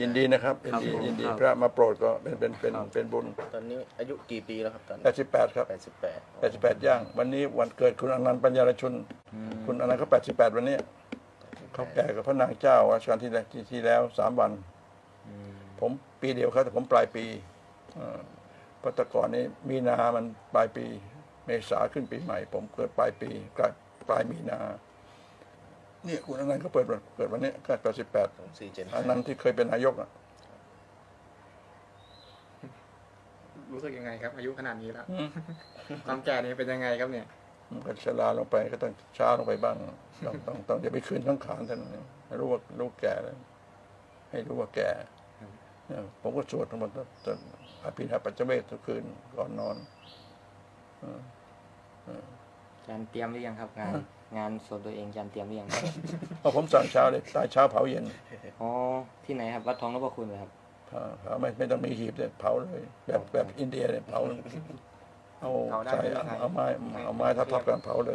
ยินดีนะครับยินดีครับผมยินดีครับพระมาโปรดก็เป็นเป็นเป็นครับเป็นบุญตอนนี้อายุกี่ปีแล้วครับตอนแปดสิบแปดครับแปดสิบแปดแปดสิบแปดย่าง วันนี้วันเกิดคุณอนันต์ปัญญารชุน คุณอนันต์เขาแปดสิบแปดวันนี้เขาแก่กับพระนางเจ้ารัชกาลที่แล้วที่ที่แล้วสามวัน ผมปีเดียวครับแต่ผมปลายปีเอ่อเพราะแต่ก่อนนี้มีนามันปลายปี เมษาขึ้นปีใหม่ ผมเกิดปลายปีปลายปลายมีนาเนี่ยคุณอนันต์เขาเปิดวันเกิดวันนี้ก็แปดสิบแปดสองสี่เจ็ดอนันต์ที่เคยเป็นนายกอะรู้สึกยังไงครับ อายุขนาดนี้แล้วอืมความแก่นี้เป็นยังไงครับเนี่ย มันก็ชราลงไปก็ต้องช้าลงไปบ้าง ต้องต้องต้องอย่าไปคืนข้างขานท่านนให้รู้ว่ารู้แก่แล้วให้รู้ว่าแก่เนี่ยผมก็สวดทั้งหมดจนอภิธรรมปัจเจเวททุกคืนก่อนนอนจานเตรียมหรือยังครับงาน งานศพตัวเองจานเตรียมหรือยังครับเพราะผมสั่งเช้าเลยตายเช้าเผาเย็นอ๋อที่ไหนครับวัดทองนพคุณเหรอครับเผาเผาไม่ไม่ต้องมีหีบเลยเผาเลย แบบแบบอินเดียเนี่ยเผาเอาเผาได้ใส่ไม่มีใครเอาไม้เอาไม้ทับๆกันเผาเลย